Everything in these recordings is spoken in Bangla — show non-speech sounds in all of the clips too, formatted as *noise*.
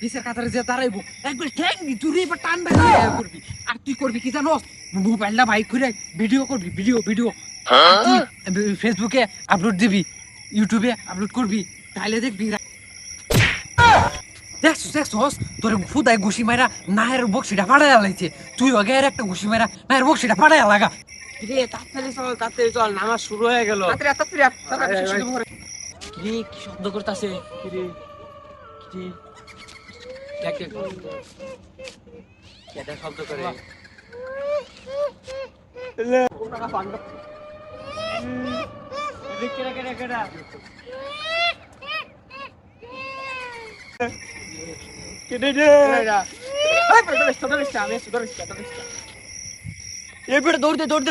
পিসের *laughs* কাতারে যে দাঁড়াইবো একবার ঠ্যাং দি তুই এবার টান করবি? আর তুই করবি কি জানোস? মোবাইলটা বাইক করে ভিডিও করবি ভিডিও ভিডিও। ফেসবুকে আপলোড দিবি ইউটিউবে আপলোড করবি তাহলে দেখবি। দেখছ তোর ফুদায় ঘুষি মারা নায়ের বক্সিটা ফাড়াইয়া লাগছে তুই আগে আর একটা ঘুষি মারা নায়ের বক্সিটা ফাড়াইয়া লাগা। রে তাড়াতাড়ি চল তাড়াতাড়ি চল নামাজ শুরু হয়ে গেল। কি কি শব্দ করতেছে? কি রে কি দেখ দেখ। কেটা শব্দ করে? কেডা কেডা কেডা। কেডা রে? এবারে দৌড়তে দৌড়তে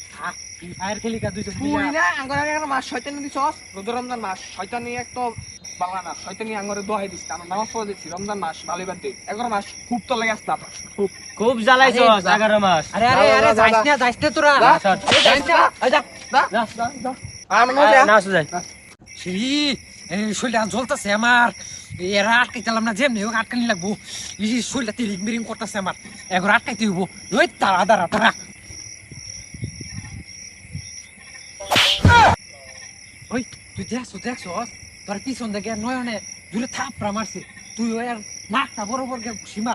ফ্রি ফায়ার খেলি কা দুইজন তুই। না আঙ্গরে একটা মাস শয়তানি দিছস রোজ রমজান মাস শয়তানি এক তো বাংলা না শয়তানি আঙ্গরে দোহাই দিস আমরা নামাজ পড়ে দিচ্ছি রমজান মাস ভালো বাদ দে। এগারো মাস খুব তো লেগে আসতাম খুব খুব জ্বালাইছো এগারো মাস। আরে আরে আরে যাইস না যাইস না তোরা। যাইস না যা। আমরা নামাজ যাই ছি শরীরটা জ্বলতেছে আমার। এরা আটকাইতালাম না যেমনি হোক আটকানি লাগবো। এই শরীরটা তিরিং বিরিং করতেছে আমার। এখন আটকাইতে হইব। ওই তারা দাঁড়া তারা ওই তুই দেখছ দেখছ তোর পিছন দেখে নয়নে দূরে থাপড়া মারছে। তুই ওই আর নাকটা বরাবর সীমা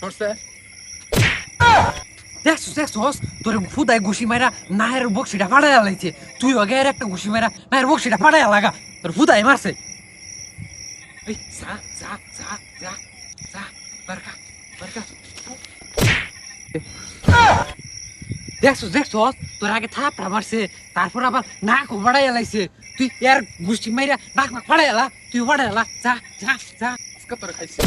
সরছে দেখছ দেখছ তোর ফুদায় ঘুষি মারা নায়ের বক্সিটা ফাড়াইয়া লাইছে। তুই আগে একটা ঘুষি মারা নায়ের বক্সিটা ফাড়াইয়া লাগা তোর ফুদায় মারছে। এই যা যা যা যা যা বারকা বারকা। দেখছ দেখছ তোর আগে থাপড়া মারছে তারপর আবার নাক ফাড়াইয়া লাইছে। তুই এর ঘুষি মাইরা নাক না ফাড়াইলা তুই ফাড়াইলা যা যা যা। আজকে তোর খাইছি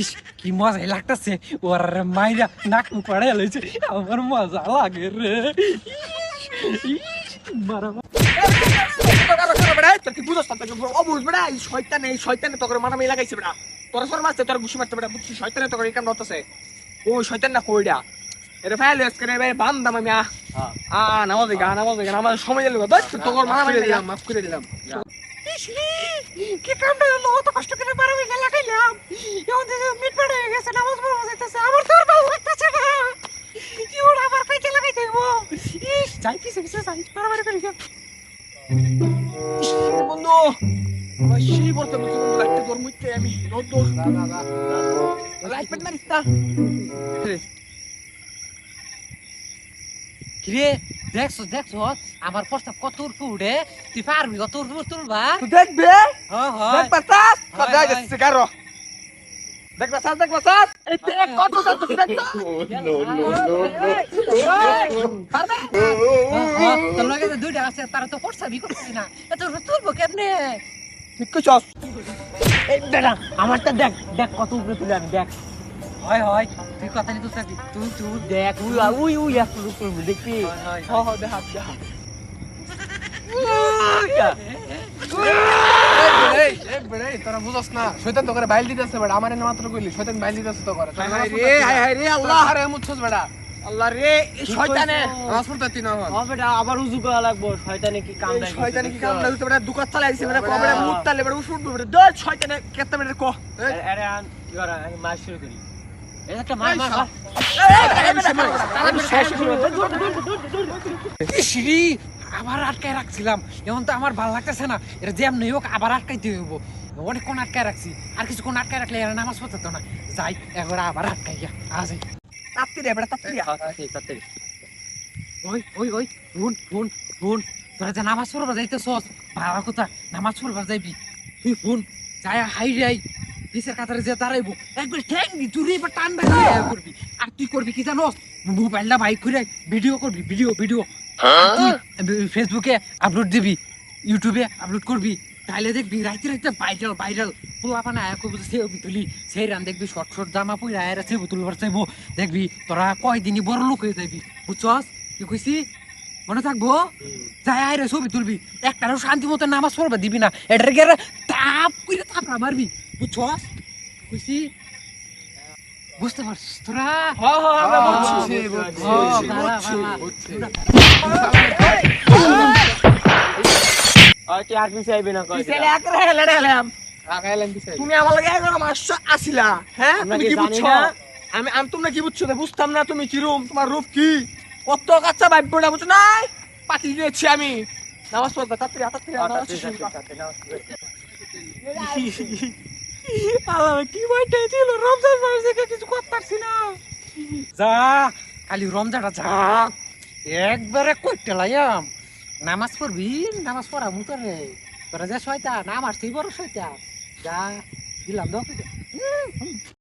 ইস কি মজাই লাগতেছে ওর মাইরা নাক মুখ পড়ে লইছে আমার মজা লাগে রে। শয়তান তোর মারা মেয়ে লাগাইছে তোর সর মারছে তোর ঘুষি মারতে বেড়া বুঝছিস শয়তানে তোর কাম হতেছে ও শয়তান না কইডা এটা ফাইল এস করে ভাই বান্দাম আমি আ হ্যাঁ। আ নামাজ গা নামাজ গা নামাজ সময় দিল দছ তোর মারা দিলাম মাফ করে দিলাম। কি কামটা হলো অত কষ্ট করে পারবে না লাগাইলাম এখন যে মিট পড়ে গেছে নামাজ পড়া যাইতেছে। আমার তোর ভালো লাগতেছে না। কি ওর আবার পেটে লাগাই দেবো ইস যাই পিছে পিছে যাই মারামারি করি গা। ইস, বন্ধু আমার সেই বলতে বলতে বন্ধু লাইটটা তোর মুইতে আমি রোদ দোষ লাইট পেট মারিস না? কিরে দেখছ দেখছ আমার প্রস্তাব কত উঠবো উঠে তুই পারবি কত উঠবো তুলবা তুই দেখবে? হ্যাঁ দেখ পাতাস দেখ পাতাস পাতাস কত দুইটা আছে তারা তো প্রস্তাবই করছিস না। এত তুলবো কেমনে? ঠিক কইছস? এই বেটা আমারটা দেখ দেখ কত উপরে তুলে আমি দেখ। হয় হয়। তুই কথা তুলতে তুই তুই দেখ উই উই উই এত উপরে দেখবি? হয় হয় হ হ দেখ দেখ এই এই বেড়ে তোরা বুঝছ না। শয়তান তো করে বাইল দিতেছে বেড়া আমারে মাত্র কইলি শয়তান বাইল দিতেছে তো করে হায় হায় রে, হায় হায় রে, আল্লাহ। আরে মুছছস বেড়া আল্লাহ রে শয়তানে। নামাজ পড়তে তিন হল ও আবার উজু করা লাগবো। শয়তানে কি কাম শয়তানি কি কাম বেড়া দুকাত চালাই আইছে বেড়া কবে মুত তালে বেড়া উঠুন বেড়া দর শয়তানে কেতে বেড়া কো। আরে আন কি আমি মাস শুরু করি। সিঁড়ি আবার আটকায় রাখছিলাম। এখন তো আমার ভালো লাগতেছে না। এটা যেমনি হোক আবার আটকাইতে হইব। অনেকক্ষণ আটকায় রাখছি। আর কিছুক্ষণ আটকায় রাখলে এরা নামাজ পড়তে তো না। যাই একবার আবার আটকাই গিয়া আজাই তাত্তি রে বেড়া তাত্তি হ্যাঁ, তাড়াতাড়ি, তাড়াতাড়ি। ওই ওই ওই ফোন ফোন ফোন তোরা যে নামাজ পড়বা যাইতেছস ভালো কথা নামাজ পড়বা যাইবি। তুই ফোন যাই হাই যাই কাতারে যে দাঁড়াইবো। একবার তুই এবার টান বাইরে করবি? আর তুই করবি কি জানোস? মোবাইলটা বাইক করে ভিডিও করবি ভিডিও ভিডিও। ফেসবুকে আপলোড দিবি ইউটিউবে আপলোড করবি। তাইলে দেখবি রাইতে রাইতে ভাইরাল ভাইরাল পোলা পানা এক সে তুলি। সেই রান দেখবি শর্ট শর্ট জামা পইরা আয়ের আছে তুলবার চাইব। দেখবি তোরা কয়দিনই বড় লোক হয়ে যাবি বুঝছস? কি কইছি? মনে থাকব? যাই আয় রে ছবি তুলবি। একটারও শান্তি মতো নামাজ পড়বা দিবি না। এটার গেলে তাপ করে থাপড়া মারবি। বুঝছস কইছি বুঝতে পারছিস তোরা? হ্যাঁ হ্যাঁ বুঝছি না তুমি আমার লাগে আসিলা হ্যাঁ? তুমি কি বুঝছ? না? আমি আমি তোমরা কি বুঝছ? বুঝতাম না তুমি কি রুম? তোমার রূপ কি? কত কাচ্চা ভাইব্যটা বুঝছ? নাই! পাঠিয়ে দিয়েছি আমি। নামাজ পড়বে তাড়াতাড়ি কর। কি বইটা ছিল রমজান মাস থেকে কিছু করতে পারছি না। যা, খালি রমজানটা যা। একবারে কইতে লাইয়াম। নামাজ পড়বি? নামাজ পড়া মুতো রে। তোরা যে শয়তান, আমার তুই বড় শয়তান। যা, দিলাম দাও